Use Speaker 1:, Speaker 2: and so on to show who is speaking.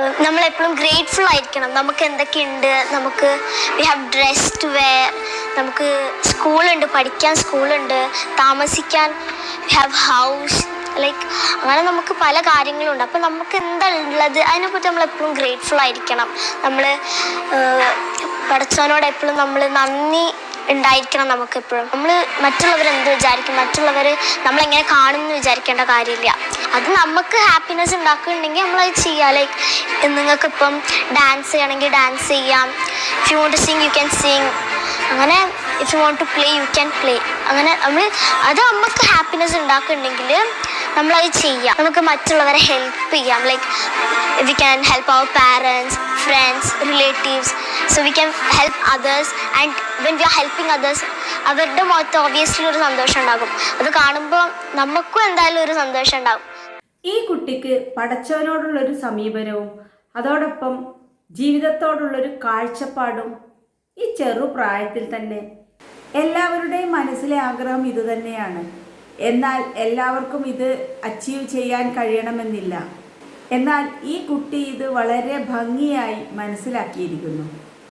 Speaker 1: നമ്മളെപ്പോഴും ഗ്രേറ്റ്ഫുൾ ആയിരിക്കണം. നമുക്ക് എന്തൊക്കെയുണ്ട്? നമുക്ക് വി ഹാവ് ഡ്രസ്ഡ് വെയർ നമുക്ക് സ്കൂളുണ്ട് പഠിക്കാൻ സ്കൂളുണ്ട് താമസിക്കാൻ വി ഹാവ് ഹൗസ് ലൈക്ക് അങ്ങനെ നമുക്ക് പല കാര്യങ്ങളുണ്ട്. അപ്പോൾ നമുക്ക് എന്താ ഉള്ളത് അതിനെപ്പറ്റി നമ്മൾ എപ്പോഴും ഗ്രേറ്റ്ഫുൾ ആയിരിക്കണം നമ്മൾ പഠിച്ചവനോട് എപ്പോഴും നമ്മൾ നന്ദി ഉണ്ടായിരിക്കണം നമുക്ക് എപ്പോഴും നമ്മൾ മറ്റുള്ളവർ എന്ത് വിചാരിക്കും? മറ്റുള്ളവർ നമ്മളെങ്ങനെ കാണുമെന്ന് വിചാരിക്കേണ്ട കാര്യമില്ല. അത് നമുക്ക് ഹാപ്പിനെസ് ഉണ്ടാക്കുന്നുണ്ടെങ്കിൽ നമ്മളത് ചെയ്യുക ലൈക്ക് നിങ്ങൾക്കിപ്പം ഡാൻസ് ചെയ്യണമെങ്കിൽ ഡാൻസ് ചെയ്യാം. If you want to sing you can sing അങ്ങനെ if you want to play you can play അങ്ങനെ നമ്മൾ അത് നമുക്ക് ഹാപ്പിനെസ് ഉണ്ടാക്കുന്നുണ്ടെങ്കിൽ നമ്മളത് ചെയ്യാം. നമുക്ക് മറ്റുള്ളവരെ ഹെൽപ്പ് ചെയ്യാം. Like we can help our parents friends relatives so we can help others and when we are helping others അവരുടെ മുഖത്ത് ഓബിയസ്ലി ഒരു സന്തോഷം ഉണ്ടാകും. അത് കാണുമ്പോൾ നമുക്കും എന്തായാലും ഒരു സന്തോഷം ഉണ്ടാകും.
Speaker 2: ഈ കുട്ടിക്ക് പടച്ചവനോടുള്ളൊരു സമീപനവും അതോടൊപ്പം ജീവിതത്തോടുള്ളൊരു കാഴ്ചപ്പാടും ഈ ചെറുപ്രായത്തിൽ തന്നെ എല്ലാവരുടെയും മനസ്സിലെ ആഗ്രഹം ഇതുതന്നെയാണ് എന്നാൽ എല്ലാവർക്കും ഇത് അച്ചീവ് ചെയ്യാൻ കഴിയണമെന്നില്ല. എന്നാൽ ഈ കുട്ടി ഇത് വളരെ ഭംഗിയായി മനസ്സിലാക്കിയിരിക്കുന്നു.